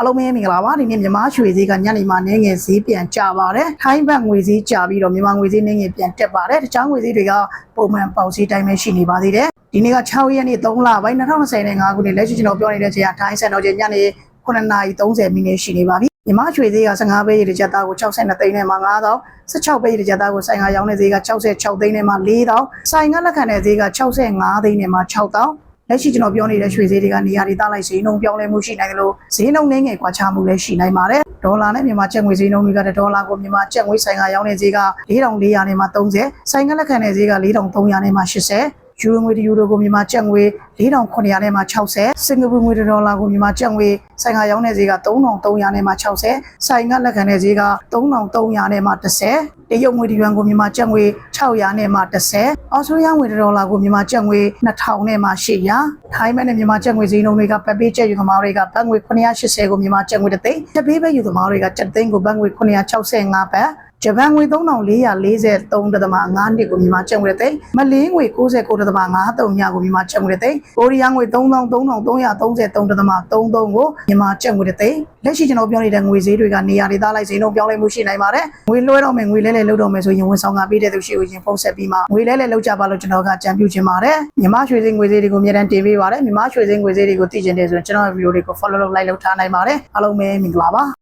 အားလုံးပဲမင်္ဂလာပါဒီနေ့မြန်မာရွှေဈေးကညနေမှာနည်းငယ်ဈေးပြန်ကျပါတယ်ထိုင်းဘတ်ငွေဈေးကျပြီးတော့မြန်မာငွေဈေးနည်းငယ်ပြန်တက်ပါတယ်တခြားငွေဈေးတွေကပုံမှန်ပေါက်ဈေးတိုင်းပဲရှိနေပါသေးတယ်ဒီနေ့က6ရက်နေ့3လပိုင်း2025ခုနှစ်လက်ရှိကျွန်တော်ပြောနေတဲ့ချိန်ကထိုင်းစံတော်ချိန်ညနေ9:30မိနစ်ရှိနေပါပြီမြန်မာရွှေဈေးက15ပဲရေတစ်ကြက်သားကို62သိန်းနဲ့မှ9000 16ပဲရေတစ်ကြက်သားကိုဆိုင်ကရောင်းတဲ့ဈေးက66သိန်းနဲ့မှ4000ဆိုင်ကလက်ခံတဲ့ဈေးက65သိန်းနဲ့မှ6000 လက်ရှိကျွန်တော်ပြောနေတဲ့ရွှေဈေးတွေကနေရာဒေသလိုက်ဈေးနှုန်းပြောင်းလဲမှုရှိနိုင်တယ်လို့ဈေးနှုန်းနှင်းငယ်ကွာခြားမှုလည်းရှိနိုင်ပါတယ်ဒေါ်လာနဲ့မြန်မာကျပ်ငွေဈေးနှုန်းတွေကဒေါ်လာကိုမြန်မာကျပ်ငွေဆိုင်ကရောင်းတဲ့ဈေးက4400နဲ့မှ30ဆိုင်ကလက်ခံတဲ့ဈေးက4300နဲ့မှ80 ယူရိုငွေတယူရိုကိုမြန်မာကျပ်ငွေ4900နဲ့မှ60စင်ကာပူငွေဒေါ်လာကိုမြန်မာကျပ်ငွေဆိုင်ကရောင်းတဲ့ဈေးက3300နဲ့မှ60ဆိုင်ကလက်ခံတဲ့ဈေးက3300နဲ့မှ30တရုတ်ငွေဒီယွမ်ကိုမြန်မာကျပ်ငွေ600နဲ့မှ30အော်စတြေးလျငွေဒေါ်လာကိုမြန်မာကျပ်ငွေ2000နဲ့မှ800ထိုင်းမနဲ့မြန်မာကျပ်ငွေဈေးနှုန်းတွေကပတ်ပေးကျပ်ယူသမားတွေကဘတ်ငွေ980ကိုမြန်မာကျပ်ငွေတစ်သိန်းတပေးပဲယူသမားတွေက7သိန်းကိုဘတ်ငွေ965ဘတ် ဂျပန်ငွေ3443.5နှစ်ကိုမြန်မာကျပ်ငွေသိန်းမလေးငွေ69.53ညကိုမြန်မာကျပ်ငွေသိန်းကိုရီးယားငွေ333333.33ကိုမြန်မာကျပ်ငွေသိန်းလက်ရှိကျွန်တော်ပြောနေတဲ့ငွေဈေးတွေကနေရာဒေသလိုက်ဈေးနှုန်းပြောင်းလဲမှုရှိနိုင်ပါတယ်ငွေလွှဲတော့မယ်ငွေလဲလဲလုပ်တော့မယ်ဆိုရင်ဝန်ဆောင်ကပေးတဲ့သူရှိကိုရင်ဖုန်းဆက်ပြီးမှငွေလဲလဲလုပ်ကြပါလို့ကျွန်တော်ကကြံပြုချင်ပါတယ်မြန်မာရွှေဈေးငွေဈေးတွေကိုအများတန်းတင်ပေးပါတယ်မြန်မာရွှေဈေးငွေဈေးတွေကိုသိချင်တယ်ဆိုရင်ကျွန်တော်ရဲ့ဗီဒီယိုတွေကို follow လုပ် like လုပ်ထားနိုင်ပါတယ်အားလုံးပဲမင်္ဂလာပါ